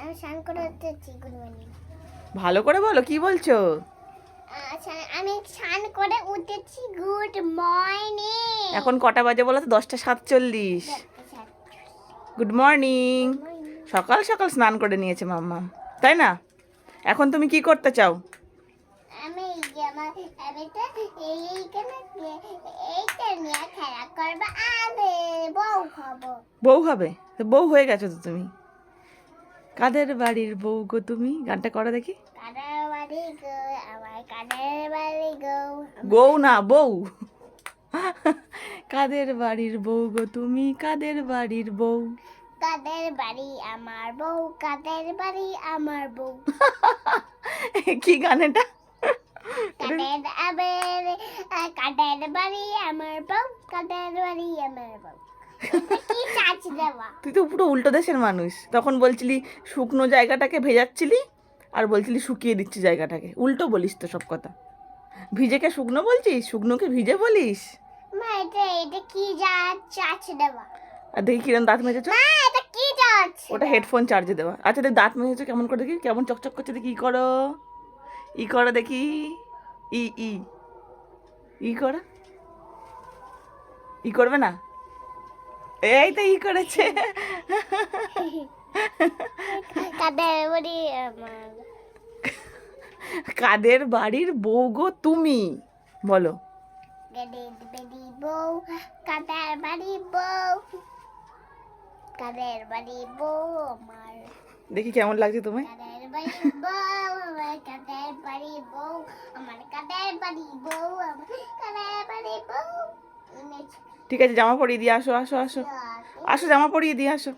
আমি স্নান করে গুড মর্নিং ভালো করে বলো কি বলছো? আচ্ছা আমি স্নান করে উঠেছি গুড মর্নিং। এখন কটা বাজে বলো তো? দশটা সাতচল্লিশ। Good morning. সকাল সকাল স্নান করে নিয়েছে মাম্মা তাই না? এখন তুমি কি করতে চাও? আমি আমার আমি তো এইখানে এইটা নিয়ে খেলা করব আমি বউ বউ হবে? তো বউ হয়ে গেছো তো তুমি? কাদের বাড়ির বউ গো তুমি? গানটা করো দেখি। গো? আমার কাদের বাড়ি গো? বউ না বউ। কাদের বাড়ির বউ গো তুমি? কাদের বাড়ির বউ? কাদের বাড়ি আমার বউ? কাদের বাড়ি আমার বউ? কি গান এটা? কাদের আবার কাদের বাড়ি আমার বউ? কাদের বাড়ি আমার বউ? তুই তো পুরো উল্টো দেশের মানুষ। তখন বলছিলি শুকনো জায়গাটাকে ভেজাচ্ছিলি? আর বলছিলি শুকিয়ে দিচ্ছি জায়গাটাকে। উল্টো বলিস তো সব কথা। ভিজেকে শুকনো বলছিস? শুকনোকে ভিজে বলিস? মা এটা এটা কি চাচ দেওয়া? আর দেখি কিরম দাঁত মেজেছো। মা এটা কি চাচ ওটা হেডফোন চার্জে দেওয়া। আচ্ছা দেখ দাঁত মেজেছো কেমন করে দেখি। কেমন চকচক করছে দেখি ই করো। ই করো দেখি। ই ই। ই করো। ই করবে না? এই তো ই করেছে। কাদের বাড়ি? আমার। কাদের বাড়ির বউ গো তুমি? বলো। বউ? কাদের বাড়ি বউ? কাদের বাড়ি বউ? আমার। দেখি কেমন লাগছে তোমায়। কাদের বাড়ি বউ? আমার কাদের বাড়ি বউ? আমার কাদের বাড়ি বউ? আমার ঠিক আছে জামা পরিয়ে দিয়ে আসো আসো আসো। আসো জামা পরিয়ে দিয়ে আসো।